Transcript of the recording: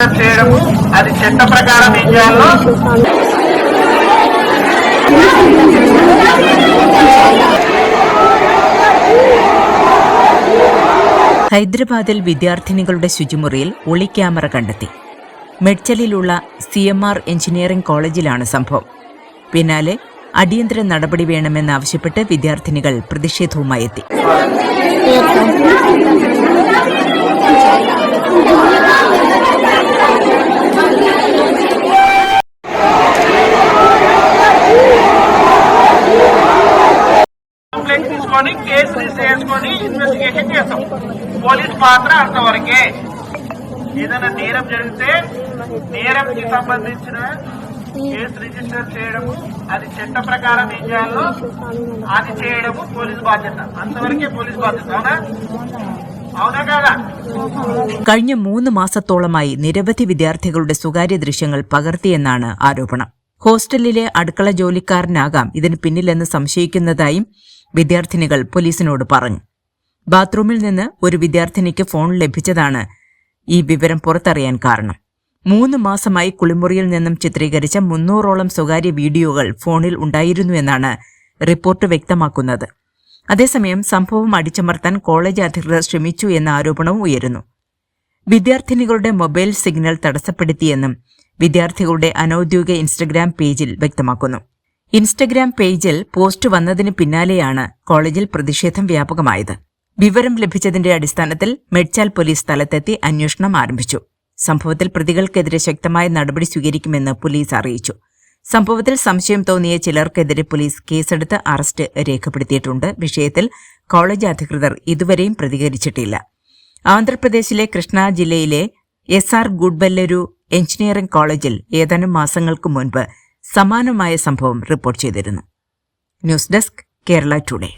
చేయడము అది చట్ట ప్రకారం ఏం చేయాలో ഹൈദരാബാദിൽ വിദ്യാർത്ഥിനികളുടെ ശുചിമുറിയിൽ ഒളിക്യാമറ കണ്ടെത്തി മെഡ്ചലിലുള്ള സി എം ആർ എഞ്ചിനീയറിംഗ് കോളേജിലാണ് സംഭവം പിന്നാലെ അടിയന്തര നടപടി വേണമെന്നാവശ്യപ്പെട്ട് വിദ്യാർത്ഥിനികൾ പ്രതിഷേധവുമായി എത്തി కంప్లైంట్ తీసుకొని కేసు రిజిస్టర్ చేసుకొని ఇన్వెస్టిగేషన్ చేస్తాం పోలీస్ పాత్ర అంతవరకే ఏదైనా నేరం జరిగితే నేరంకి సంబంధించిన కేసు రిజిస్టర్ చేయడము అది చట్ట ప్రకారం ఏం చేయాలో అది చేయడము పోలీస్ బాధ్యత అంతవరకే పోలీస్ బాధ్యత అవునా అవునా కాదా കഴിഞ്ഞ മൂന്ന് മാസത്തോളമായി നിരവധി വിദ്യാർത്ഥികളുടെ സ്വകാര്യ ദൃശ്യങ്ങൾ പകർത്തിയെന്നാണ് ആരോപണം ഹോസ്റ്റലിലെ അടുക്കള ജോലിക്കാരനാകാം ഇതിന് പിന്നിലെന്ന് സംശയിക്കുന്നതായും വിദ്യാർത്ഥിനികൾ പോലീസിനോട് പറഞ്ഞു. ബാത്റൂമിൽ നിന്ന് ഒരു വിദ്യാർത്ഥിനിക്ക് ഫോൺ ലഭിച്ചതാണ് ഈ വിവരം പുറത്തറിയാൻ കാരണം. മൂന്ന് മാസമായി കുളിമുറിയിൽ നിന്നും ചിത്രീകരിച്ച മുന്നൂറോളം സ്വകാര്യ വീഡിയോകൾ ഫോണിൽ ഉണ്ടായിരുന്നു എന്നാണ് റിപ്പോർട്ട് വ്യക്തമാക്കുന്നത്. അതേസമയം സംഭവം അടിച്ചമർത്താൻ കോളേജ് അധികൃതർ ശ്രമിച്ചു എന്ന ആരോപണവും ഉയരുന്നു. വിദ്യാർത്ഥിനികളുടെ മൊബൈൽ സിഗ്നൽ തടസ്സപ്പെടുത്തിയെന്നും വിദ്യാർത്ഥികളുടെ അനൌദ്യോഗിക ഇൻസ്റ്റഗ്രാം പേജിൽ വ്യക്തമാക്കുന്നു. ഇൻസ്റ്റഗ്രാം പേജിൽ പോസ്റ്റ് വന്നതിന് പിന്നാലെയാണ് കോളേജിൽ പ്രതിഷേധം വ്യാപകമായത്. വിവരം ലഭിച്ചതിന്റെ അടിസ്ഥാനത്തിൽ മെഡ്ചാൽ പോലീസ് സ്ഥലത്തെത്തി അന്വേഷണം ആരംഭിച്ചു. സംഭവത്തിൽ പ്രതികൾക്കെതിരെ ശക്തമായ നടപടി സ്വീകരിക്കുമെന്ന് പോലീസ് അറിയിച്ചു. സംഭവത്തിൽ സംശയം തോന്നിയ ചിലർക്കെതിരെ പോലീസ് കേസെടുത്ത് അറസ്റ്റ് രേഖപ്പെടുത്തിയിട്ടുണ്ട്. വിഷയത്തിൽ കോളേജ് അധികൃതർ ഇതുവരെയും പ്രതികരിച്ചിട്ടില്ല. ആന്ധ്രാപ്രദേശിലെ കൃഷ്ണ ജില്ലയിലെ എസ് ആർ ഗുഡ്ബല്ലരു എഞ്ചിനീയറിംഗ് കോളേജിൽ ഏതാനും മാസങ്ങൾക്ക് മുൻപ് സമാനമായ സംഭവം റിപ്പോർട്ട് ചെയ്തിരുന്നു. News desk Kerala today.